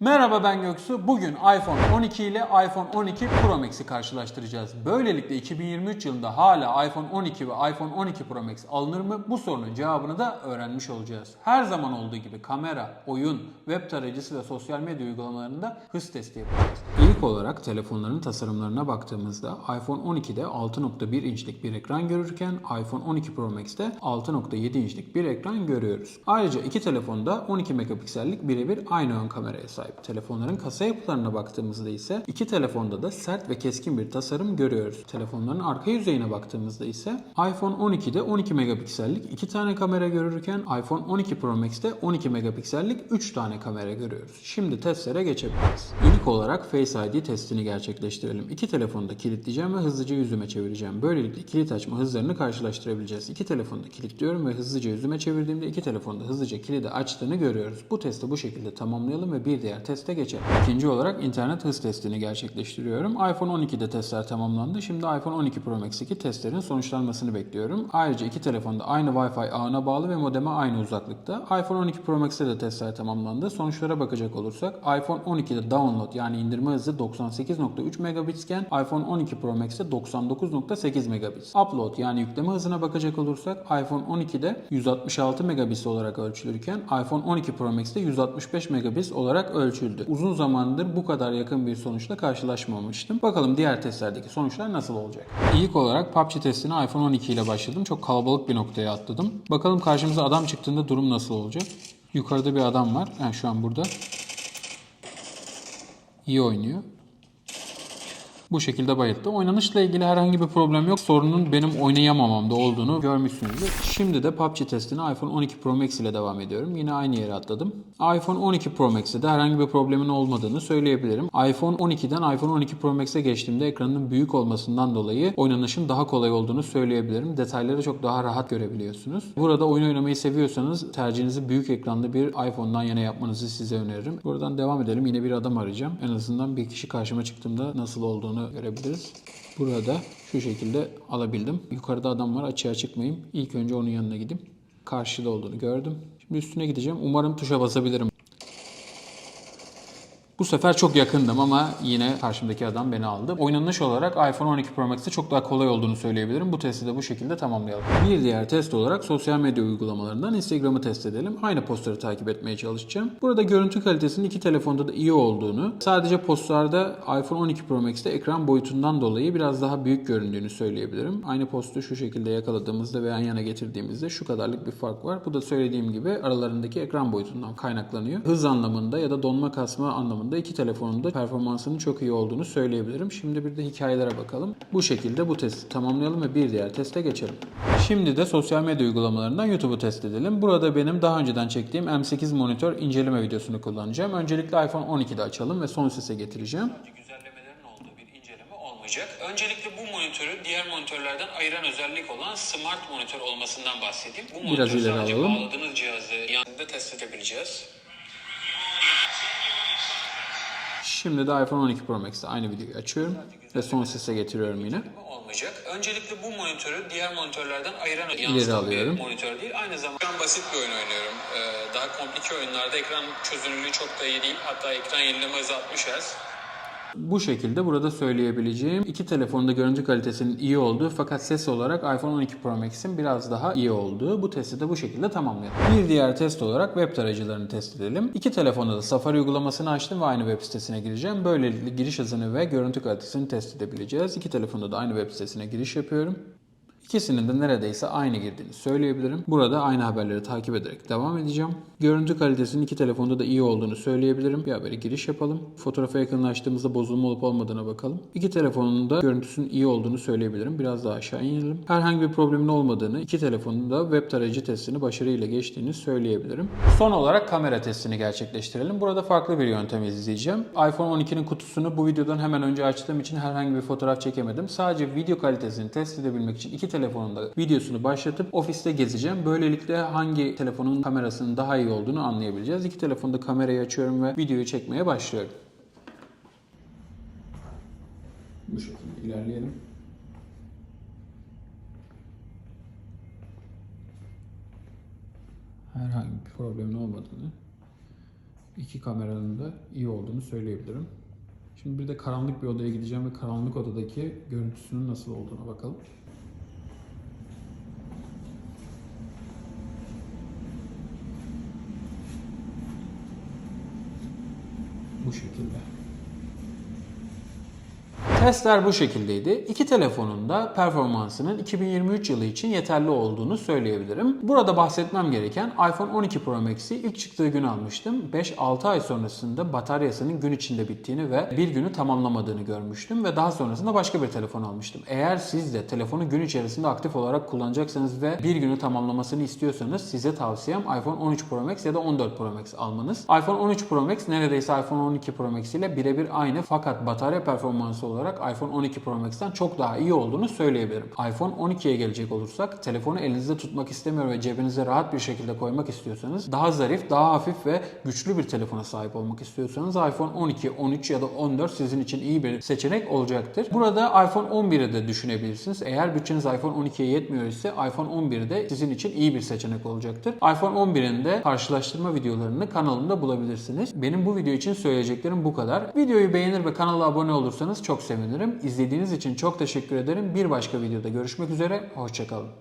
Merhaba ben Göksu. Bugün iPhone 12 ile iPhone 12 Pro Max'i karşılaştıracağız. Böylelikle 2023 yılında hala iPhone 12 ve iPhone 12 Pro Max alınır mı? Bu sorunun cevabını da öğrenmiş olacağız. Her zaman olduğu gibi kamera, oyun, web tarayıcısı ve sosyal medya uygulamalarında hız testi yapacağız. İlk olarak telefonların tasarımlarına baktığımızda iPhone 12'de 6.1 inçlik bir ekran görürken iPhone 12 Pro Max'te 6.7 inçlik bir ekran görüyoruz. Ayrıca iki telefonda 12 megapiksellik birebir aynı ön kameraya sahip. Telefonların kasa yapılarına baktığımızda ise iki telefonda da sert ve keskin bir tasarım görüyoruz. Telefonların arka yüzeyine baktığımızda ise iPhone 12'de 12 megapiksellik iki tane kamera görürken iPhone 12 Pro Max'te 12 megapiksellik 3 tane kamera görüyoruz. Şimdi testlere geçebiliriz. İlk olarak Face ID testini gerçekleştirelim. İki telefonu da kilitleyeceğim ve hızlıca yüzüme çevireceğim. Böylelikle kilit açma hızlarını karşılaştırabileceğiz. İki telefonu da kilitliyorum ve hızlıca yüzüme çevirdiğimde iki telefonda hızlıca kilidi açtığını görüyoruz. Bu testi bu şekilde tamamlayalım ve bir diğer teste geçelim. İkinci olarak internet hız testini gerçekleştiriyorum. iPhone 12'de testler tamamlandı. Şimdi iPhone 12 Pro Max'teki testlerin sonuçlanmasını bekliyorum. Ayrıca iki telefonda aynı Wi-Fi ağına bağlı ve modeme aynı uzaklıkta. iPhone 12 Pro Max'te de testler tamamlandı. Sonuçlara bakacak olursak iPhone 12'de download yani indirme hızı 98.3 megabits iken iPhone 12 Pro Max'te 99.8 megabits. Upload yani yükleme hızına bakacak olursak iPhone 12'de 166 megabits olarak ölçülürken iPhone 12 Pro Max'te 165 megabits olarak ölçüldü. Uzun zamandır bu kadar yakın bir sonuçla karşılaşmamıştım. Bakalım diğer testlerdeki sonuçlar nasıl olacak? İlk olarak PUBG testine iPhone 12 ile başladım. Çok kalabalık bir noktaya atladım. Bakalım karşımıza adam çıktığında durum nasıl olacak? Yukarıda bir adam var. Yani şu an burada. İyi oynuyor. Bu şekilde bayılttı. Oynanışla ilgili herhangi bir problem yok. Sorunun benim oynayamamamda olduğunu görmüşsünüzdür. Şimdi de PUBG testine iPhone 12 Pro Max ile devam ediyorum. Yine aynı yere atladım. iPhone 12 Pro Max'te de herhangi bir problemin olmadığını söyleyebilirim. iPhone 12'den iPhone 12 Pro Max'e geçtiğimde ekranın büyük olmasından dolayı oynanışın daha kolay olduğunu söyleyebilirim. Detayları çok daha rahat görebiliyorsunuz. Burada oyun oynamayı seviyorsanız tercihinizi büyük ekranda bir iPhone'dan yana yapmanızı size öneririm. Buradan devam edelim. Yine bir adam arayacağım. En azından bir kişi karşıma çıktığımda nasıl olduğunu görebiliriz. Burada şu şekilde alabildim. Yukarıda adam var açığa çıkmayayım. İlk önce onun yanına gideyim. Karşıda olduğunu gördüm. Şimdi üstüne gideceğim. Umarım tuşa basabilirim. Bu sefer çok yakındım ama yine karşımdaki adam beni aldı. Oynanış olarak iPhone 12 Pro Max'te çok daha kolay olduğunu söyleyebilirim. Bu testi de bu şekilde tamamlayalım. Bir diğer test olarak sosyal medya uygulamalarından Instagram'ı test edelim. Aynı postları takip etmeye çalışacağım. Burada görüntü kalitesinin iki telefonda da iyi olduğunu, sadece postlarda iPhone 12 Pro Max'te ekran boyutundan dolayı biraz daha büyük göründüğünü söyleyebilirim. Aynı postu şu şekilde yakaladığımızda ve yan yana getirdiğimizde şu kadarlık bir fark var. Bu da söylediğim gibi aralarındaki ekran boyutundan kaynaklanıyor. Hız anlamında ya da donma kasma anlamında iki telefonun da performansının çok iyi olduğunu söyleyebilirim. Şimdi bir de hikayelere bakalım. Bu şekilde bu testi tamamlayalım ve bir diğer teste geçelim. Şimdi de sosyal medya uygulamalarından YouTube'u test edelim. Burada benim daha önceden çektiğim M8 monitör inceleme videosunu kullanacağım. Öncelikle iPhone 12'de açalım ve son sese getireceğim. güzellemelerin olduğu bir inceleme olmayacak. Öncelikle bu monitörü diğer monitörlerden ayıran özellik olan Smart monitör olmasından bahsedeyim. Bu Biraz ileri sadece alalım. bağladığınız cihazı yanında test edebileceğiz. Şimdi de iPhone 12 Pro Max'te aynı videoyu açıyorum ve son sese getiriyorum yine. Olmayacak. Öncelikle bu monitörü diğer monitörlerden ayıran İleri alıyorum. bir monitör değil. Aynı zamanda ben basit bir oyun oynuyorum. Ee, daha komplike oyunlarda ekran çözünürlüğü çok da iyi değil. Hatta ekran yenileme hızı 60 Hz. Bu şekilde burada söyleyebileceğim iki telefonda görüntü kalitesinin iyi olduğu fakat ses olarak iPhone 12 Pro Max'in biraz daha iyi olduğu bu testi de bu şekilde tamamlayalım. Bir diğer test olarak web tarayıcılarını test edelim. İki telefonda da Safari uygulamasını açtım ve aynı web sitesine gireceğim. Böylelikle giriş hızını ve görüntü kalitesini test edebileceğiz. İki telefonda da aynı web sitesine giriş yapıyorum. İkisinin de neredeyse aynı girdiğini söyleyebilirim. Burada aynı haberleri takip ederek devam edeceğim. Görüntü kalitesinin iki telefonda da iyi olduğunu söyleyebilirim. Bir habere giriş yapalım. Fotoğrafa yakınlaştığımızda bozulma olup olmadığına bakalım. İki telefonun da görüntüsünün iyi olduğunu söyleyebilirim. Biraz daha aşağı inelim. Herhangi bir problemin olmadığını, iki telefonun da web tarayıcı testini başarıyla geçtiğini söyleyebilirim. Son olarak kamera testini gerçekleştirelim. Burada farklı bir yöntem izleyeceğim. iPhone 12'nin kutusunu bu videodan hemen önce açtığım için herhangi bir fotoğraf çekemedim. Sadece video kalitesini test edebilmek için iki telefonun da videosunu başlatıp ofiste gezeceğim. Böylelikle hangi telefonun kamerasının daha iyi olduğunu anlayabileceğiz. İki telefonda kamerayı açıyorum ve videoyu çekmeye başlıyorum. Bu şekilde ilerleyelim. Herhangi bir problemin olmadığını İki kameranın da iyi olduğunu söyleyebilirim. Şimdi bir de karanlık bir odaya gideceğim ve karanlık odadaki görüntüsünün nasıl olduğuna bakalım. Bu şekilde. Testler bu şekildeydi. İki telefonun da performansının 2023 yılı için yeterli olduğunu söyleyebilirim. Burada bahsetmem gereken iPhone 12 Pro Max'i ilk çıktığı gün almıştım. 5-6 ay sonrasında bataryasının gün içinde bittiğini ve bir günü tamamlamadığını görmüştüm ve daha sonrasında başka bir telefon almıştım. Eğer siz de telefonu gün içerisinde aktif olarak kullanacaksanız ve bir günü tamamlamasını istiyorsanız size tavsiyem iPhone 13 Pro Max ya da 14 Pro Max almanız. iPhone 13 Pro Max neredeyse iPhone 12 Pro Max ile birebir aynı fakat batarya performansı olarak iPhone 12 Pro Max'ten çok daha iyi olduğunu söyleyebilirim. iPhone 12'ye gelecek olursak telefonu elinizde tutmak istemiyor ve cebinize rahat bir şekilde koymak istiyorsanız daha zarif, daha hafif ve güçlü bir telefona sahip olmak istiyorsanız iPhone 12, 13 ya da 14 sizin için iyi bir seçenek olacaktır. Burada iPhone 11'i de düşünebilirsiniz. Eğer bütçeniz iPhone 12'ye yetmiyor ise iPhone 11 de sizin için iyi bir seçenek olacaktır. iPhone 11'in de karşılaştırma videolarını kanalımda bulabilirsiniz. Benim bu video için söyleyeceklerim bu kadar. Videoyu beğenir ve kanala abone olursanız çok sevinirim. İzlediğiniz için çok teşekkür ederim. Bir başka videoda görüşmek üzere. Hoşçakalın.